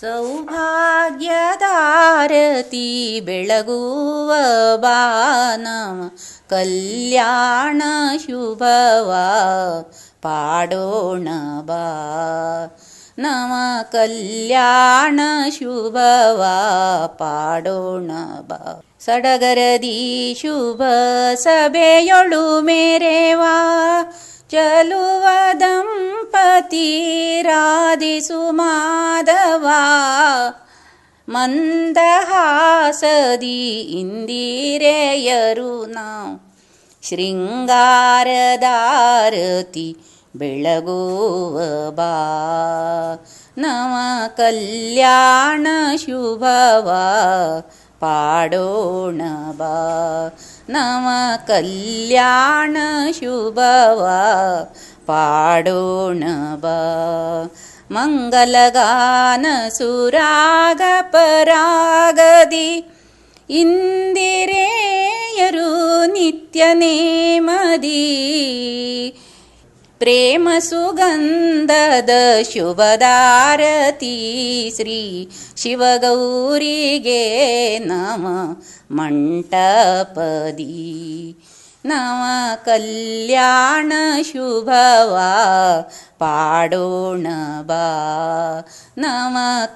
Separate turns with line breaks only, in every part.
ಸೌಭಾಗ್ಯದಾರತಿ ಬೆಳಗುವ ಬಾನ, ಕಲ್ಯಾಣ ಶುಭವ ಪಾಡೋಣ ಬಾ. ನಮ ಕಲ್ಯಾಣ ಶುಭವ ಪಾಡೋಣ ಬಾ. ಸಡಗರದಿ ಶುಭ ಸಭೆಯೊಳು ಮೇರೆವಾ ಚಲುವ तिरादिसुमाधवा मन्दहासदि इन्दिरेयरुना शृङ्गारदारति बेळगुव नव कल्याणशुभवा पाडोणबा नव कल्याणशुभवा पाडोण पाडोणब मङ्गलगानसुरागपरागदि इन्दिरेयरुनित्यनेमी प्रेमसुगन्धद शुभदारती श्री शिवगौरिगे नम मण्टपदी नवकल्याणशुभवा पाडोणबा नवकल्याणशुभवा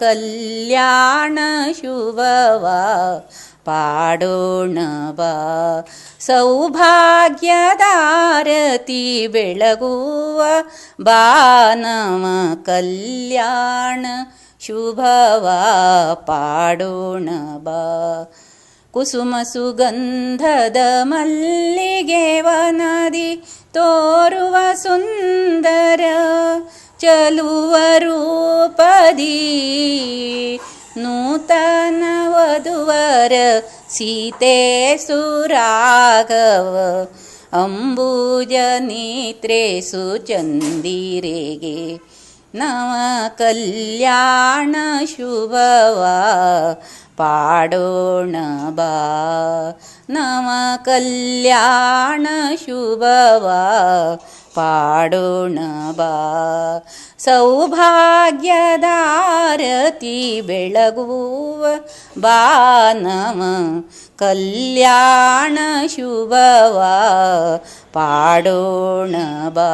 पाडोण सौभाग्य दारती बेळगुवा वा नव कल्याण शुभवा पाडोण कुसुमसुगन्धद मल्लिगेवनदि तोर्व सुन्दर चलुवरूपदी नूतनवधूवर सीते सुराघव अम्बुजनीत्रे सुचन्दिरेगे ನವ ಕಲ್ಯಾಣ ಶುಭವ ಪಾಡೋಣ ಬಾ ಕುಸುಮ ಸುಗಂಧದ ಮಲ್ಲಿಗೆ ವನದಿ ತೋರುವ ಸುಂದರ ಚಲುವ ರೂಪದಿ ನೂತನ ವಧುವರ ಸೀತೆ ಸುರಾಗವ ಅಂಬುಜ ನೇತ್ರೆ ಸುಚಂದಿರೆಗೆ ನವ ಕಲ್ಯಾಣ ಶುಭವ ಪಾಡೋಣ ಬಾ ನವ ಕಲ್ಯಾಣ ಶುಭವ ಪಾಡೋಣ ಬಾ ಸೌಭಾಗ್ಯದಾರತಿ ಬೆಳಗುವ ಬಾ ನವ ಕಲ್ಯಾಣ ಶುಭವ ಪಾಡೋಣ ಬಾ